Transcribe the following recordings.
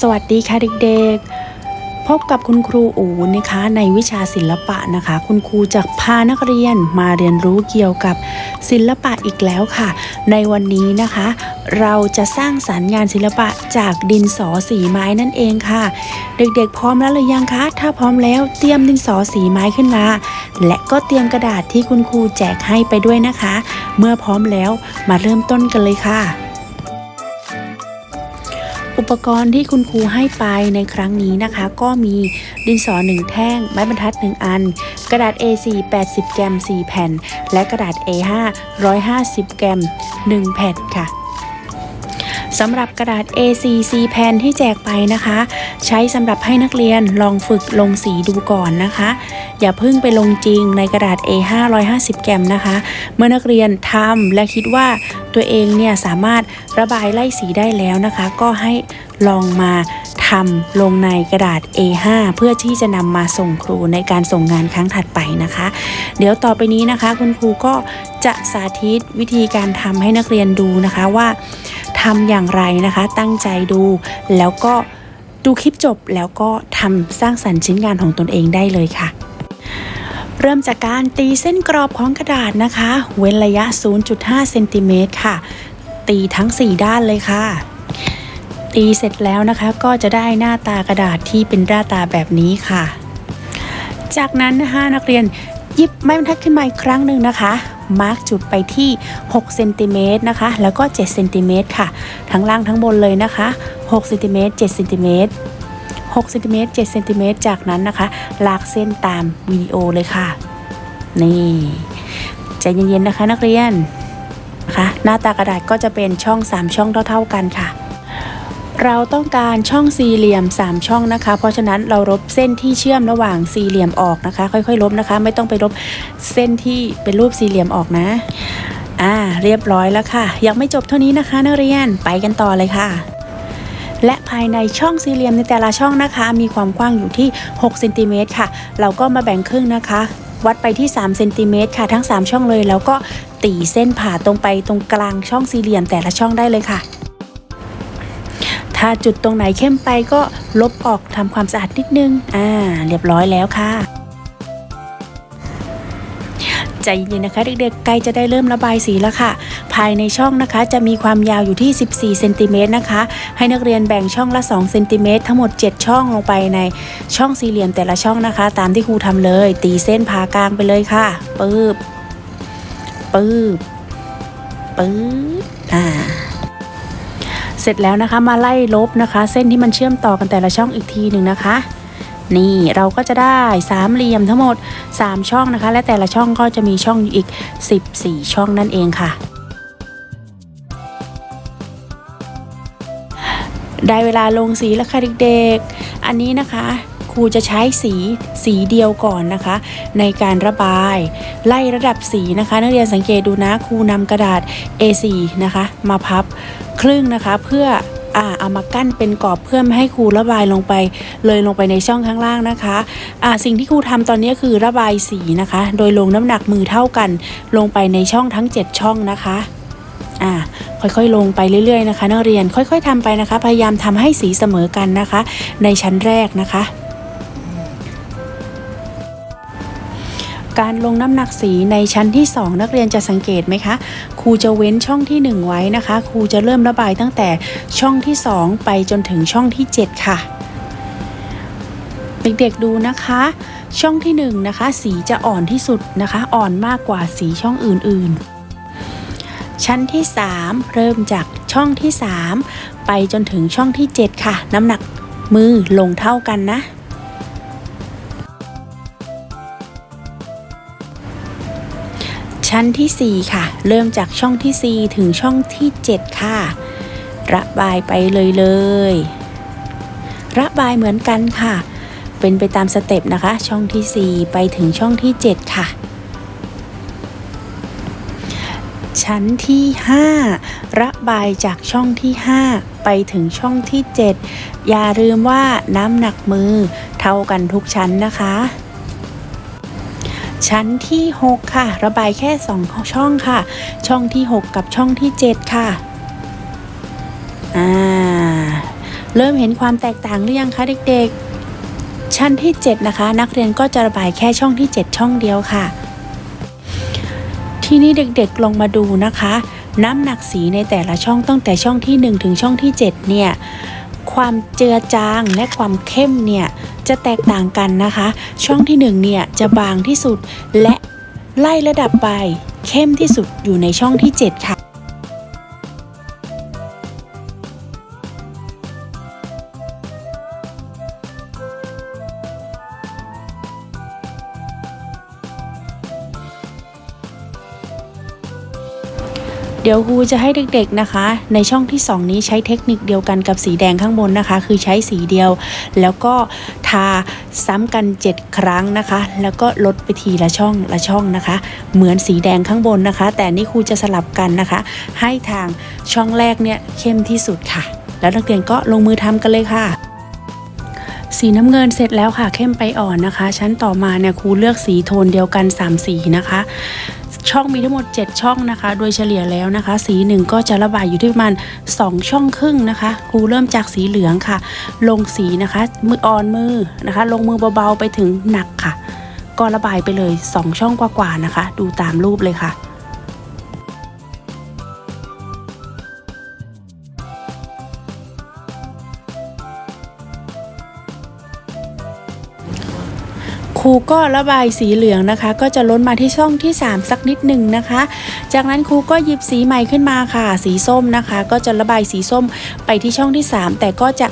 สวัสดีค่ะเด็กๆ พบกับคุณครูอูนะคะในวิชาศิลปะนะคะ คุณครูจะพานักเรียนมาเรียนรู้เกี่ยวกับศิลปะอีกแล้วค่ะ ในวันนี้นะคะ เราจะสร้างสรรค์งานศิลปะจากดินสอสีไม้นั่นเองค่ะ เด็กๆ พร้อมแล้วหรือยังคะ ถ้าพร้อมแล้วเตรียมดินสอสีไม้ขึ้นมา และก็เตรียมกระดาษที่คุณครูแจกให้ไปด้วยนะคะ เมื่อพร้อมแล้วมาเริ่มต้นกันเลยค่ะ ปกรณ์ที่คุณครูให้ไปในครั้งนี้นะคะ ก็มีดินสอหนึ่งแท่ง ไม้บรรทัด 1 อัน กระดาษ A4 80 แกรม 4 แผ่น และกระดาษ A5 150 แกรม 1 แผ่นค่ะ สำหรับกระดาษ A4 4แผ่นที่แจกไปนะคะ ใช้สำหรับให้นักเรียนลองฝึกลงสีดูก่อนนะคะ อย่าเพิ่งไปลงจริงในกระดาษ A5 150 แกรมนะคะ เมื่อนักเรียนทำและคิดว่าตัวเองเนี่ยสามารถระบายไล่สีได้แล้วนะคะ ก็ให้ลองมาทำลงในกระดาษ A5 เพื่อที่จะนำมาส่งครูในการส่งงานครั้งถัดไปนะคะ เดี๋ยวต่อไปนี้นะคะ คุณครูก็จะสาธิตวิธีการทำให้นักเรียนดูนะคะว่าำอย่างไรนะคะ ตั้งใจดูแล้วก็ดูคลิปจบแล้วก็ทำสร้างสรรค์ชิ้นงานของตนเองได้เลยค่ะ เริ่มจากการตีเส้นกรอบของกระดาษนะคะ เว้นระยะ 0.5 เซนติเมตรค่ะ ตีทั้ง 4 ด้านเลยค่ะ ตีเสร็จแล้วนะคะก็จะได้หน้าตากระดาษที่เป็นหน้าตาแบบนี้ค่ะ จากนั้นนะคะนักเรียนหยิบไม้บรรทัดขึ้นมาอีกครั้งหนึ่งนะคะ มาร์กจุดไปที่6เซนติเมตรนะคะแล้วก็7เซนติเมตรค่ะ ทั้งล่างทั้งบนเลยนะคะ6เซนติเมตร7เซนติเมตร6เซนติเมตร7เซนติเมตรจากนั้นนะคะ ลากเส้นตามวิดีโอเลยค่ะ นี่ใจเย็นๆนะคะนักเรียนนะคะหน้าตากระดาษก็จะเป็นช่อง 3 ช่องเท่า ๆกันค่ะ เราต้องการช่องสี่เหลี่ยม 3 ช่องนะคะ เพราะฉะนั้นเราลบเส้นที่เชื่อมระหว่างสี่เหลี่ยมออกนะคะ ค่อยๆลบนะคะ ไม่ต้องไปลบเส้นที่เป็นรูปสี่เหลี่ยมออกนะ อ่า เรียบร้อยแล้วค่ะ ยังไม่จบเท่านี้นะคะนักเรียนไปกันต่อเลยค่ะ และภายในช่องสี่เหลี่ยมในแต่ละช่องนะคะ มีความกว้างอยู่ที่6เซนติเมตรค่ะ เราก็มาแบ่งครึ่งนะคะวัดไปที่3เซนติเมตรค่ะทั้ง 3 ช่องเลย แล้วก็ตีเส้นผ่าตรงไปตรงกลางช่องสี่เหลี่ยมแต่ละช่องได้เลยค่ะ ถ้าจุดตรงไหนเข้มไปก็ลบออกทำความสะอาดนิดนึง อ่า เรียบร้อยแล้วค่ะ ใจเย็นๆนะคะ เด็กๆ ใกล้จะได้เริ่มระบายสีแล้วค่ะ ภายในช่องนะคะ จะมีความยาวอยู่ที่ 14เซนติเมตรนะคะ ให้นักเรียนแบ่งช่องละ2เซนติเมตรทั้งหมด 7 ช่องลงไปในช่องสี่เหลี่ยมแต่ละช่องนะคะ ตามที่ครูทำเลย ตีเส้นผ่ากลางไปเลยค่ะปื๊บปื๊บปื๊บอ่า สร็จแล้วนะคะมาไล่ลบนะคะ เส้นที่มันเชื่อมต่อกันแต่ละช่องอีกทีหนึ่งนะคะ นี่เราก็จะได้สามเหลี่ยมทั้งหมด 3 ช่องนะคะ และแต่ละช่องก็จะมีช่องอีก 14 ช่องนั่นเองค่ะได้เวลาลงสีแล้วค่ะเด็กๆ อันนี้นะคะครูจะใช้สีสีเดียวก่อนนะคะ ในการระบายไล่ระดับสีนะคะ นักเรียนสังเกตดูนะครูนำกระดาษ A4 นะคะ มาพับ ครึ่งนะคะ เพื่ออ่าเอามากั้นเป็นกรอบเพื่อไม่ให้ครูระบายลงไป เลยลงไปในช่องข้างล่างนะคะอ่าสิ่งที่ครูทำตอนนี้คือระบายสีนะคะ โดยลงน้ำหนักมือเท่ากัน ลงไปในช่องทั้ง 7 ช่องนะคะอ่าค่อยๆ ลงไปเรื่อยๆนะคะ นักเรียนค่อยๆทำไปนะคะ พยายามทำให้สีเสมอกันนะคะ ในชั้นแรกนะคะ การลงน้ำหนักสีในชั้นที่ 2 นักเรียนจะสังเกตไหมคะ ครูจะเว้นช่องที่ 1 ไว้นะคะ ครูจะเริ่มระบายตั้งแต่ช่องที่ 2 ไปจนถึงช่องที่ 7 ค่ะ เด็กๆดูนะคะ ช่องที่1นะคะ สีจะอ่อนที่สุดนะคะ อ่อนมากกว่าสีช่องอื่นๆ ชั้นที่ 3 เริ่มจากช่องที่ 3 ไปจนถึงช่องที่ 7 ค่ะ น้ำหนักมือลงเท่ากันนะ ชั้นที่ 4 ค่ะ เริ่มจากช่องที่ 4 ถึงช่องที่ 7 ค่ะ ระบายไปเลยเลย ระบายเหมือนกันค่ะ เป็นไปตามสเต็ปนะคะ ช่องที่ 4 ไปถึงช่องที่ 7 ค่ะ ชั้นที่ 5 ระบายจากช่องที่ 5 ไปถึงช่องที่ 7 อย่าลืมว่าน้ำหนักมือเท่ากันทุกชั้นนะคะ ชั้นที่ 6 ค่ะ ระบายแค่ 2 ช่องค่ะ ช่องที่ 6 กับช่องที่ 7 ค่ะ อ่า เริ่มเห็นความแตกต่างหรือยังคะเด็กๆ ชั้นที่ 7 นะคะ นักเรียนก็จะระบายแค่ช่องที่ 7 ช่องเดียวค่ะ ทีนี้เด็กๆลองมาดูนะคะ น้ำหนักสีในแต่ละช่องตั้งแต่ช่องที่ 1 ถึงช่องที่ 7 เนี่ย ความเจือจางและความเข้มเนี่ย จะแตกต่างกันนะคะ ช่องที่1เนี่ยจะบางที่สุดและไล่ระดับไปเข้มที่สุดอยู่ในช่องที่ 7 ค่ะ เดี๋ยวครูจะให้เด็กๆนะคะ ในช่องที่ 2 นี้ใช้เทคนิคเดียวกันกับสีแดงข้างบนนะคะ คือใช้สีเดียว แล้วก็ทาซ้ำกัน 7 ครั้งนะคะ แล้วก็ลดไปทีละช่องละช่องนะคะ เหมือนสีแดงข้างบนนะคะ แต่นี่ครูจะสลับกันนะคะ ให้ทางช่องแรกเนี่ยเข้มที่สุดค่ะ แล้วนักเรียนก็ลงมือทำกันเลยค่ะสีน้ำเงินเสร็จแล้วค่ะเข้มไปอ่อนนะคะ ชั้นต่อมาเนี่ยครูเลือกสีโทนเดียวกัน 3 สีนะคะ ช่องมีทั้งหมด 7 ช่องนะคะ โดยเฉลี่ยแล้วนะคะ สีหนึ่งก็จะระบายอยู่ที่ประมาณ 2 ช่องครึ่งนะคะ ครูเริ่มจากสีเหลืองค่ะ ลงสีนะคะมืออ่อนมือนะคะ ลงมือเบาๆไปถึงหนักค่ะ ก็ระบายไปเลย 2 ช่องกว่าๆนะคะ ดูตามรูปเลยค่ะ ก็ระบายสีเหลืองนะคะ ก็จะล้นมาที่ช่องที่ 3 สักนิดหนึ่งนะคะ จากนั้นครูก็หยิบสีใหม่ขึ้นมาค่ะ สีส้มนะคะ ก็จะระบายสีส้มไปที่ช่องที่ 3 แต่ก็จะ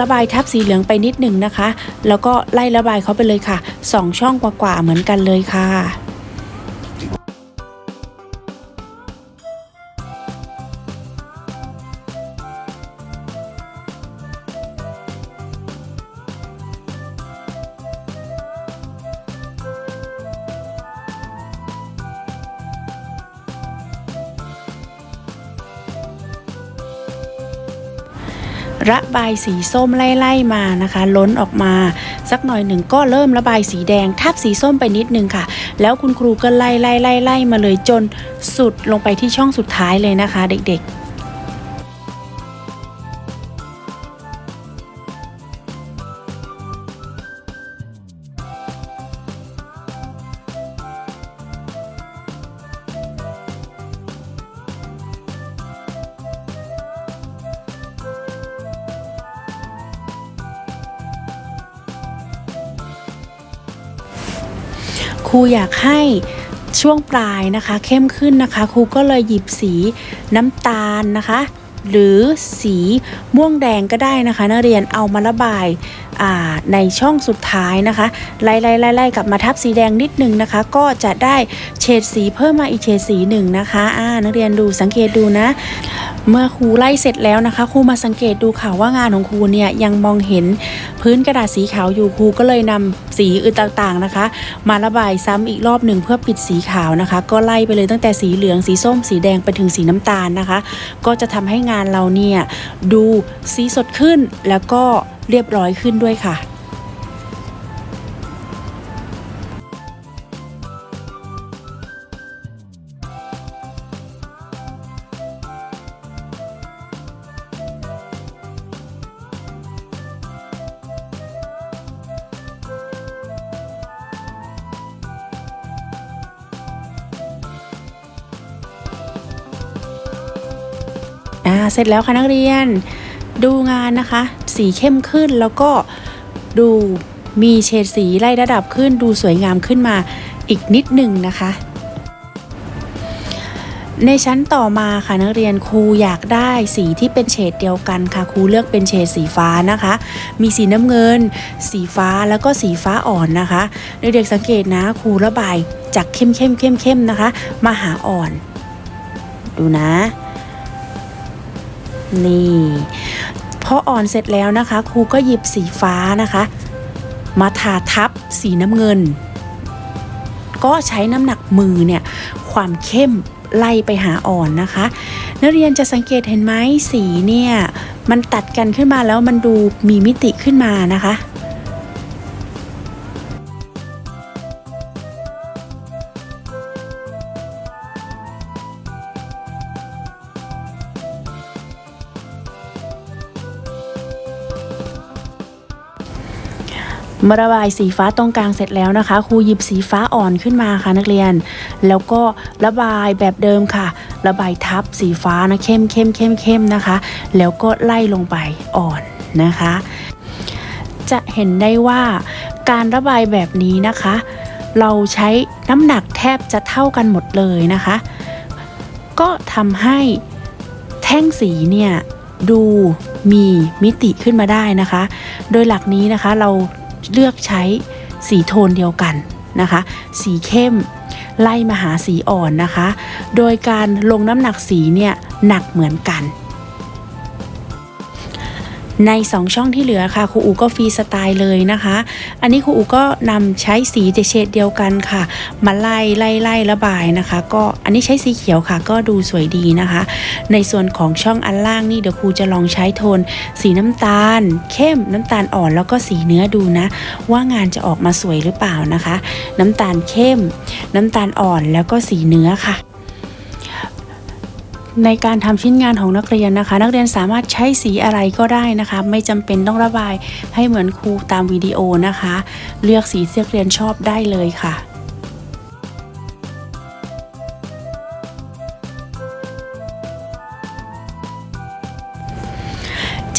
ระบายทับสีเหลืองไปนิดหนึ่งนะคะ แล้วก็ไล่ระบายเขาไปเลยค่ะ 2 ช่องกว่าๆเหมือนกันเลยค่ะ ระบายสีส้มไล่ๆมานะคะ ล้นออกมา สักหน่อยหนึ่งก็เริ่มระบายสีแดงทับสีส้มไปนิดนึงค่ะ แล้วคุณครูก็ไล่ไล่ไล่ไล่มาเลยจนสุดลงไปที่ช่องสุดท้ายเลยนะคะ เด็กๆ รูอยากให้ช่วงปลายนะคะ เข้มขึ้นนะคะ ครูก็เลยหยิบสีน้ำตาลนะคะ หรือสีม่วงแดงก็ได้นะคะ นักเรียนเอามาระบาย ในช่องสุดท้ายนะคะ ไล่ไล่ไล่ไล่กลับมาทับสีแดงนิดนึงนะคะ ก็จะได้เฉดสีเพิ่มมาอีกเฉดสีหนึ่งนะคะอ่านักเรียนดูสังเกตดูนะ เมื่อครูไล่เสร็จแล้วนะคะครูมาสังเกตดูค่ะว่างานของครูเนี่ยยังมองเห็นพื้นกระดาษสีขาวอยู่ครูก็เลยนำสีอื่นต่างๆนะคะ มาระบายซ้ำอีกรอบหนึ่งเพื่อปิดสีขาวนะคะ ก็ไล่ไปเลยตั้งแต่สีเหลืองสีส้มสีแดงไปถึงสีน้ำตาลนะคะ ก็จะทำให้งานเราเนี่ยดูสีสดขึ้นแล้วก็ เรียบร้อยขึ้นด้วยค่ะอ่าเสร็จแล้วค่ะนักเรียนดูงานนะคะ สีเข้มขึ้น แล้วก็ดูมีเฉดสีไล่ระดับขึ้น ดูสวยงามขึ้นมาอีกนิดหนึ่งนะคะ ในชั้นต่อมาค่ะนักเรียนครูอยากได้สีที่เป็นเฉดเดียวกันค่ะครูเลือกเป็นเฉดสีฟ้านะคะ มีสีน้ำเงิน สีฟ้าแล้วก็สีฟ้าอ่อนนะคะเด็กๆสังเกตนะครูระบายจากเข้มเข้มเข้มเข้มนะคะ มาหาอ่อน ดูนะ นี่ พออ่อนเสร็จแล้วนะคะ ครูก็หยิบสีฟ้านะคะ มาทาทับสีน้ำเงิน ก็ใช้น้ำหนักมือเนี่ยความเข้มไล่ไปหาอ่อนนะคะ นักเรียนจะสังเกตเห็นไหมสีเนี่ย มันตัดกันขึ้นมาแล้วมันดูมีมิติขึ้นมานะคะ มาระบายสีฟ้าตรงกลางเสร็จแล้วนะคะ ครูหยิบสีฟ้าอ่อนขึ้นมาค่ะนักเรียน แล้วก็ระบายแบบเดิมค่ะ ระบายทับสีฟ้านะเข้มเข้มเข้มเข้มนะคะ แล้วก็ไล่ลงไปอ่อนนะคะ จะเห็นได้ว่าการระบายแบบนี้นะคะ เราใช้น้ำหนักแทบจะเท่ากันหมดเลยนะคะ ก็ทำให้แท่งสีเนี่ยดูมีมิติขึ้นมาได้นะคะ โดยหลักนี้นะคะเรา เลือกใช้สีโทนเดียวกันนะคะ สีเข้มไล่มาหาสีอ่อนนะคะ โดยการลงน้ำหนักสีเนี่ยหนักเหมือนกัน ใน 2 ช่องที่เหลือค่ะครูอูก็ฟรีสไตล์เลยนะคะ อันนี้ครูอูก็นำใช้สีเฉดเดียวกันค่ะ มาไล่ไล่ไล่ระบายนะคะ ก็อันนี้ใช้สีเขียวค่ะ ก็ดูสวยดีนะคะ ในส่วนของช่องอันล่างนี่เดี๋ยวครูจะลองใช้โทน สีน้ำตาล เข้มน้ำตาลอ่อนแล้วก็สีเนื้อดูนะ ว่างานจะออกมาสวยหรือเปล่านะคะ น้ำตาลเข้ม น้ำตาลอ่อนแล้วก็สีเนื้อค่ะ ในการทำชิ้นงานของนักเรียนนะคะ นักเรียนสามารถใช้สีอะไรก็ได้นะคะ ไม่จำเป็นต้องระบายให้เหมือนครูตามวิดีโอนะคะ เลือกสีที่นักเรียนชอบได้เลยค่ะ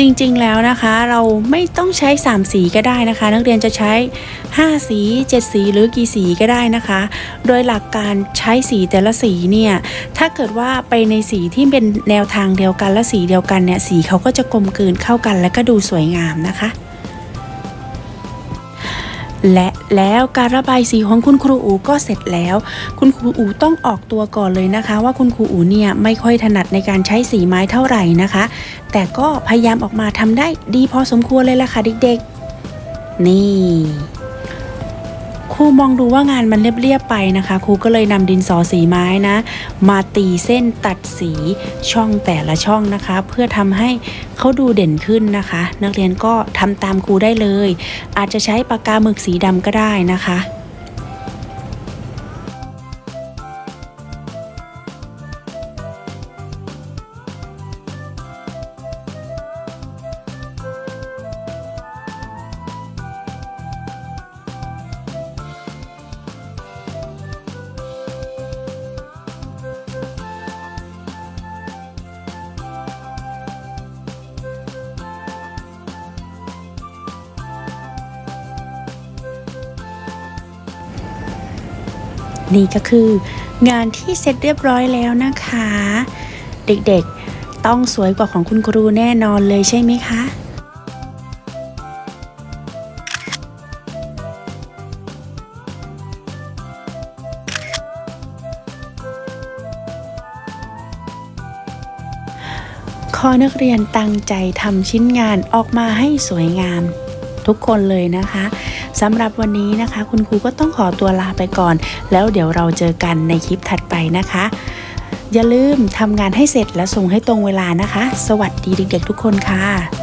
ริงๆแล้วนะคะ เราไม่ต้องใช้ 3 สีก็ได้นะคะ นักเรียนจะใช้ 5 สี 7 สีหรือกี่สีก็ได้นะคะ โดยหลักการใช้สีแต่ละสีเนี่ยถ้าเกิดว่าไปในสีที่เป็นแนวทางเดียวกันและสีเดียวกันเนี่ยสีเขาก็จะกลมกลืนเข้ากันและก็ดูสวยงามนะคะ และแล้วการระบายสีของคุณครูอูก็เสร็จแล้ว คุณครูอูต้องออกตัวก่อนเลยนะคะ ว่าคุณครูอูเนี่ยไม่ค่อยถนัดในการใช้สีไม้เท่าไหร่นะคะ แต่ก็พยายามออกมาทำได้ดีพอสมควรเลยล่ะค่ะเด็กๆ นี่ ครูมองดูว่างานมันเรียบๆไปนะคะ ครูก็เลยนำดินสอสีไม้นะ มาตีเส้นตัดสีช่องแต่ละช่องนะคะ เพื่อทำให้เขาดูเด่นขึ้นนะคะ นักเรียนก็ทำตามครูได้เลย อาจจะใช้ปากกาหมึกสีดำก็ได้นะคะ นี่ก็คือ งานที่เสร็จเรียบร้อยแล้วนะคะ เด็กๆต้องสวยกว่าของคุณครูแน่นอนเลยใช่ไหมคะขอนักเรียนตั้งใจทำชิ้นงานออกมาให้สวยงาม ทุกคนเลยนะคะ สำหรับวันนี้นะคะ คุณครูก็ต้องขอตัวลาไปก่อน แล้วเดี๋ยวเราเจอกันในคลิปถัดไปนะคะ อย่าลืมทำงานให้เสร็จและส่งให้ตรงเวลานะคะ สวัสดีเด็กๆทุกคนค่ะ